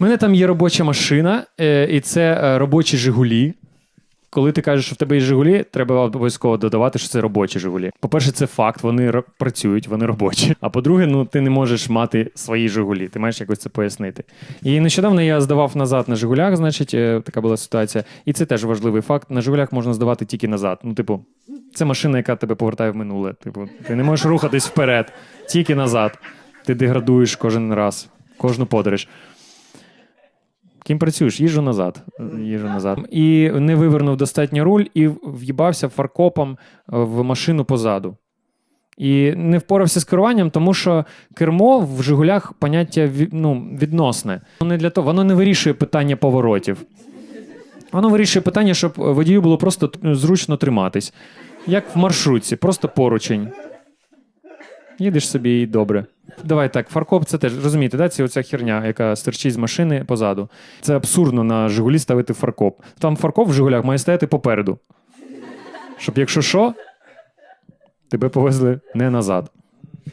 У мене там є робоча машина, е, і це е, робочі Жигулі. Коли ти кажеш, що в тебе є Жигулі, треба обов'язково додавати, що це робочі Жигулі. По-перше, це факт, вони працюють, вони робочі. А по-друге, ну ти не можеш мати свої Жигулі, ти маєш якось це пояснити. І нещодавно я здавав назад на Жигулях, значить, е, така була ситуація. І це теж важливий факт. На Жигулях можна здавати тільки назад. Ну, типу, це машина, яка тебе повертає в минуле. Типу, ти не можеш рухатись вперед, тільки назад. Ти деградуєш кожен раз, кожну подорож. Ким працюєш? Їжджу назад. Їжджу назад. І не вивернув достатньо руль і в'їбався фаркопом е, в машину позаду. І не впорався з керуванням, тому що кермо в Жигулях поняття ну, відносне. Воно не для того, воно не вирішує питання поворотів. Воно вирішує питання, щоб водію було просто зручно триматись. Як в маршрутці, просто поручень. Їдеш собі і добре. Давай так, фаркоп це теж розумієте, да? це оця херня, яка стерчить з машини позаду. Це абсурдно на Жигулі ставити фаркоп. Там фаркоп в Жигулях має стояти попереду. Щоб якщо що, тебе повезли не назад.